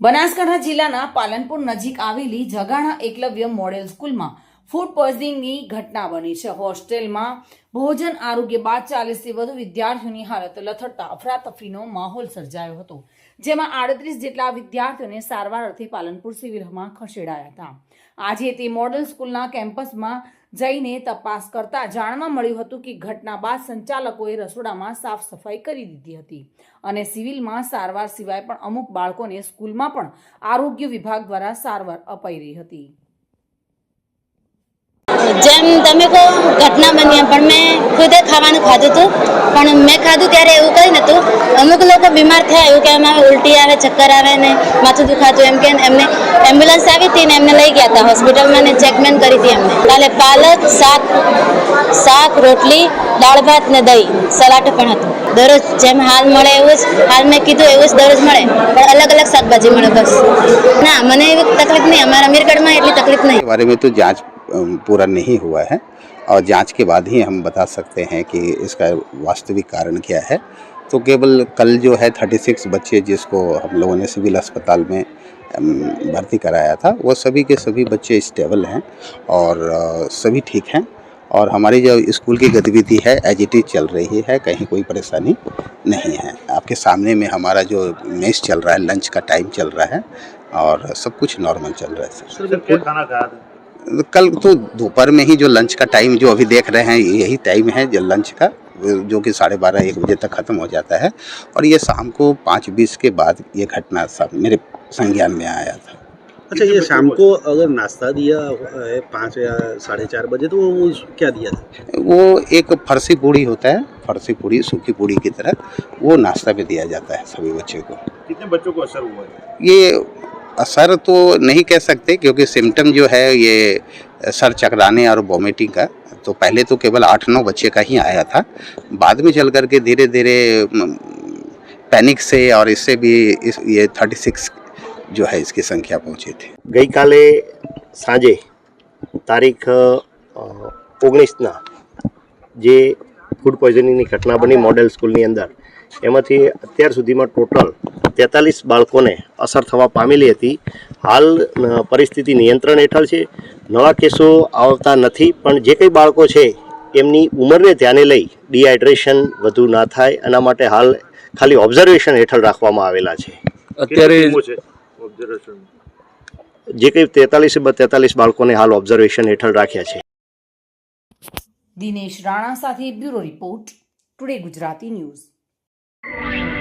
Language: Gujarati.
બનાસકાંઠા જિલ્લાના પાલનપુર નજીક આવેલી જગાણા એકલવ્ય મોડેલ સ્કૂલમાં ફૂડ પોઈઝનિંગની ઘટના બની છે. હોસ્ટેલમાં ભોજન આરોગ્ય બાદ ચાલીસથી વધુ વિદ્યાર્થીઓની હાલત લથડતા અફરાતફરીનો માહોલ સર્જાયો હતો. જેમાં આડત્રીસ જેટલા વિદ્યાર્થીઓને સારવાર અર્થે પાલનપુર સિવિલમાં ખસેડાયા હતા. આજે તે મોડલ સ્કૂલના કેમ્પસમાં જઈને તપાસ કરતા જાણવા મળ્યું હતું કે ઘટના બાદ સંચાલકોએ રસોડામાં સાફ સફાઈ કરી દીધી હતી અને સિવિલમાં સારવાર સિવાય પણ અમુક બાળકોને સ્કૂલમાં પણ આરોગ્ય વિભાગ દ્વારા સારવાર અપાઈ રહી હતી. જેમ તમે કહો ઘટના બની પણ મેં ખુદે ખાવાનું ખાધું હતું પણ મેં ખાધું ત્યારે એવું કંઈ નહોતું. અમુક લોકો બીમાર થયા, એવું કે એમાં ઉલટી આવે, ચક્કર આવે ને માથું દુખાતું, એમ કે એમને એમ્બ્યુલન્સ આવી હતી ને એમને લઈ ગયા હતા હોસ્પિટલમાં ને ચેકમેન કરી હતી એમને. કાલે પાલક, શાક શાક, રોટલી, દાળ ભાત ને દહીં, સલાડ પણ હતું. દરરોજ જેમ હાલ મળે એવું જ, હાલ મેં કીધું એવું જ દરરોજ મળે, પણ અલગ અલગ શાકભાજી મળે બસ. ના, મને એવી તકલીફ નહીં, અમારા અમીરગઢમાં એટલી તકલીફ નહીં. મેં તો જ્યાં पूरा नहीं हुआ है। और जाँच के बाद ही हम बता सकते हैं कि इसका वास्तविक कारण क्या है। तो केवल कल जो है 36 बच्चे जिसको हम लोगों ने सिविल अस्पताल में भर्ती कराया था, वो सभी के सभी बच्चे स्टेबल हैं और सभी ठीक हैं। और हमारी जो स्कूल की गतिविधि है, एज इट इज़ चल रही है, कहीं कोई परेशानी नहीं है। आपके सामने में हमारा जो मेस चल रहा है, लंच का टाइम चल रहा है और सब कुछ नॉर्मल चल रहा है, सर। सर खाना खाया था? कल तो दोपहर में ही जो लंच का टाइम जो अभी देख रहे हैं यही टाइम है जो लंच का जो कि साढ़े बारह एक बजे तक ख़त्म हो जाता है। और ये शाम को पाँच बीस के बाद ये घटना सब मेरे संज्ञान में आया था। अच्छा ये शाम को अगर नाश्ता दिया है पाँच या साढ़े चार बजे तो वो क्या दिया था? वो एक फरसी पूड़ी होता है फरसी पूड़ी सूखी पूड़ी की तरह वो नाश्ता में दिया जाता है सभी बच्चे को। कितने बच्चों को असर हुआ है? ये असर तो नहीं कह सकते क्योंकि सिम्टम जो है ये सर चकराने और वॉमिटिंग का तो पहले तो केवल आठ नौ बच्चे का ही आया था बाद में चल करके धीरे धीरे पैनिक से और इससे भी इस ये थर्टी सिक्स जो है इसकी संख्या पहुंची थी ગઈકાલે સાંજે તારીખ ઓગણીસના જે ફૂડ પોઈઝનિંગની ઘટના બની મોડેલ સ્કૂલની અંદર એમાંથી અત્યાર સુધીમાં ટોટલ તેતાલીસ બાળકોને અસર થવા પામેલી હતી. હાલ પરિસ્થિતિ નિયંત્રણ હેઠળ છે. નવા કેસો આવતા નથી પણ જે કંઈ બાળકો છે એમની ઉંમરને ધ્યાને લઈ ડિહાઇડ્રેશન વધુ ના થાય એના માટે હાલ ખાલી ઓબ્ઝર્વેશન હેઠળ રાખવામાં આવેલા છે. અત્યારે જે કંઈ તેતાલીસ તેતાલીસ બાળકોને હાલ ઓબ્ઝર્વેશન હેઠળ રાખ્યા છે. દિનેશ રાણા સાથે bureau report today Gujarati news. you.